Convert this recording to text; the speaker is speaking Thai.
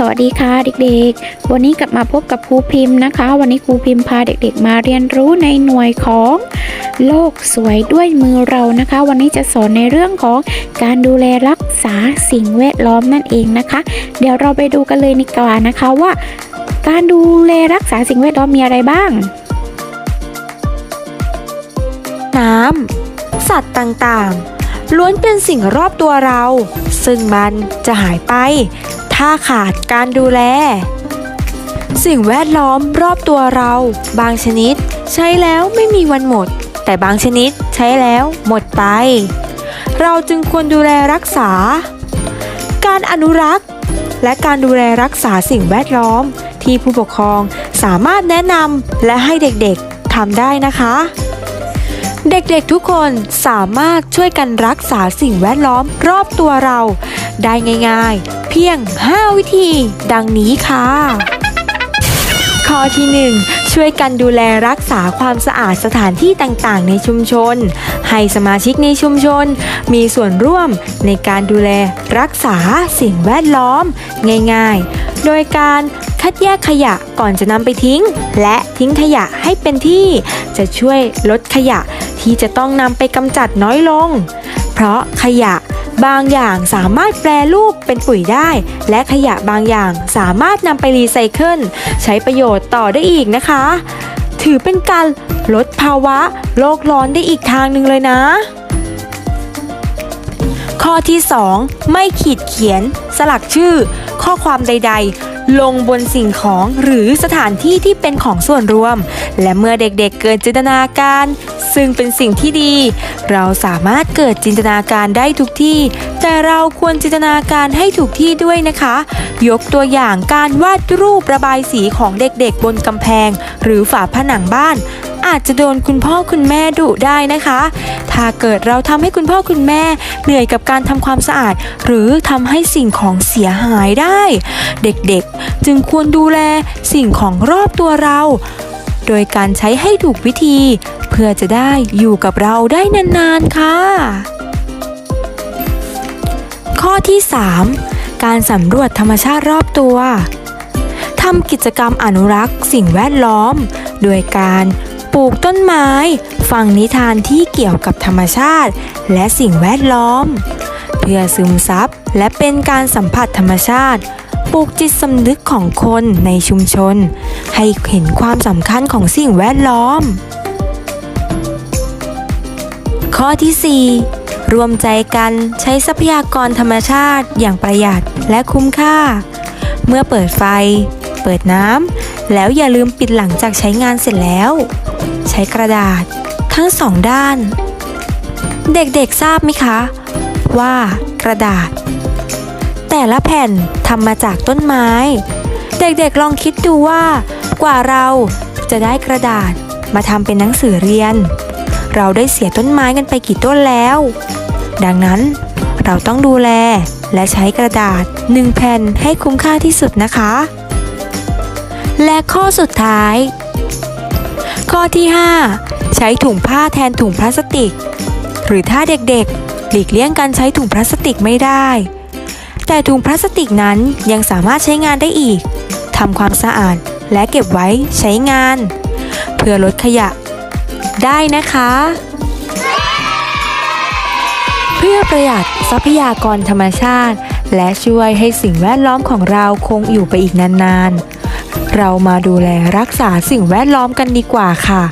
สวัสดีค่ะเด็กๆ วันนี้กลับมาพบกับครูพิมพ์นะคะ วันนี้ครูพิมพ์พาเด็กๆ มาเรียนรู้ในหน่วยของโลกสวยด้วยมือเรานะคะ วันนี้จะสอนในเรื่องของการดูแลรักษาสิ่งแวดล้อมนั่นเองนะคะ เดี๋ยวเราไปดูกันเลยดีกว่านะคะว่า การดูแลรักษาสิ่งแวดล้อมมีอะไรบ้าง น้ำสัตว์ต่างๆล้วนเป็นสิ่งรอบตัวเรา ซึ่งมันจะหายไป ถ้าขาดการดูแล สิ่งแวดล้อมรอบตัวเรา บางชนิด ใช้แล้วไม่มีวันหมด แต่บางชนิดใช้แล้วหมดไป เราจึงควรดูแลรักษา การอนุรักษ์ และการดูแลรักษาสิ่งแวดล้อมที่ผู้ปกครองสามารถแนะนำและให้เด็กๆทำได้นะคะ เด็กๆทุกคนสามารถช่วยกันรักษาสิ่งแวดล้อมรอบตัวเรา ได้ง่ายๆ เพียง 5 วิธี ดังนี้ค่ะ ข้อที่ 1 ช่วยกันดูแลรักษาความสะอาดสถานที่ต่างๆ ในชุมชน ให้สมาชิกในชุมชน มีส่วนร่วมในการดูแลรักษาสิ่งแวดล้อม ง่ายๆ โดยการคัดแยกขยะก่อนจะนำไปทิ้ง และทิ้งขยะให้เป็นที่ จะช่วยลดขยะที่จะต้องนำไปกำจัดน้อยลง เพราะขยะ บางอย่างสามารถแปรรูปเป็นปุ๋ยได้ และขยะบางอย่างสามารถนำไปรีไซเคิลใช้ประโยชน์ต่อได้อีกนะคะ ถือเป็นการลดภาวะโลกร้อนได้อีกทางหนึ่งเลยนะ ข้อที่ 2 ไม่ขีดเขียน สลักชื่อ ข้อความใด ๆ ลงบนสิ่งของหรือสถานที่ที่เป็นของส่วนรวม และเมื่อเด็กๆเกิดจินตนาการ ซึ่งเป็นสิ่งที่ดี เราสามารถเกิดจินตนาการได้ทุกที่ แต่เราควรจินตนาการให้ถูกที่ด้วยนะคะ ยกตัวอย่างการวาดรูประบายสีของเด็กๆ บนกำแพง หรือฝาผนังบ้าน อาจจะโดนคุณพ่อคุณแม่ดุได้นะคะ ถ้าเกิดเราทำให้คุณพ่อคุณแม่เหนื่อยกับการทำความสะอาด หรือทำให้สิ่งของเสียหายได้ เด็กๆ จึงควรดูแลสิ่งของรอบตัวเรา โดยการใช้ให้ถูกวิธี เพื่อจะได้อยู่กับเราได้นานๆค่ะ ข้อที่ 3 การสำรวจธรรมชาติรอบตัวทำกิจกรรมอนุรักษ์สิ่งแวดล้อม โดยการ ปลูกต้นไม้ ฟังนิทานที่เกี่ยวกับธรรมชาติ และสิ่งแวดล้อม เพื่อซึมซับและเป็นการสัมผัสธรรมชาติ ปลูกจิตสำนึกของคนในชุมชน ให้เห็นความสำคัญของสิ่งแวดล้อม ข้อที่ 4 รวมใจกันใช้ทรัพยากรธรรมชาติอย่างประหยัดและคุ้มค่า เมื่อเปิดไฟ เปิดน้ำ แล้วอย่าลืมปิดหลังจากใช้งานเสร็จแล้ว ใช้กระดาษทั้งสองด้าน เด็กๆทราบไหมคะ ว่ากระดาษ แต่ละแผ่นทำมาจากต้นไม้ เด็กๆลองคิดดูว่า กว่าเราจะได้กระดาษมาทำเป็นหนังสือเรียน เราได้เสียต้นไม้กันไปกี่ต้นแล้ว ดังนั้นเราต้องดูแลและใช้กระดาษหนึ่งแผ่นให้คุ้มค่าที่สุดนะคะ และข้อสุดท้าย ข้อที่ 5 ใช้ถุงผ้าแทนถุงพลาสติก หรือถ้าเด็กๆ หลีกเลี่ยงการใช้ถุงพลาสติกไม่ได้ แต่ถุงพลาสติกนั้นยังสามารถใช้งานได้อีกทำความสะอาดและเก็บไว้ใช้งาน เพื่อลดขยะ ได้นะคะ เพื่อประหยัดทรัพยากรธรรมชาติ และช่วยให้สิ่งแวดล้อมของเราคงอยู่ไปอีกนานๆ เรามาดูแลรักษาสิ่งแวดล้อมกันดีกว่าค่ะ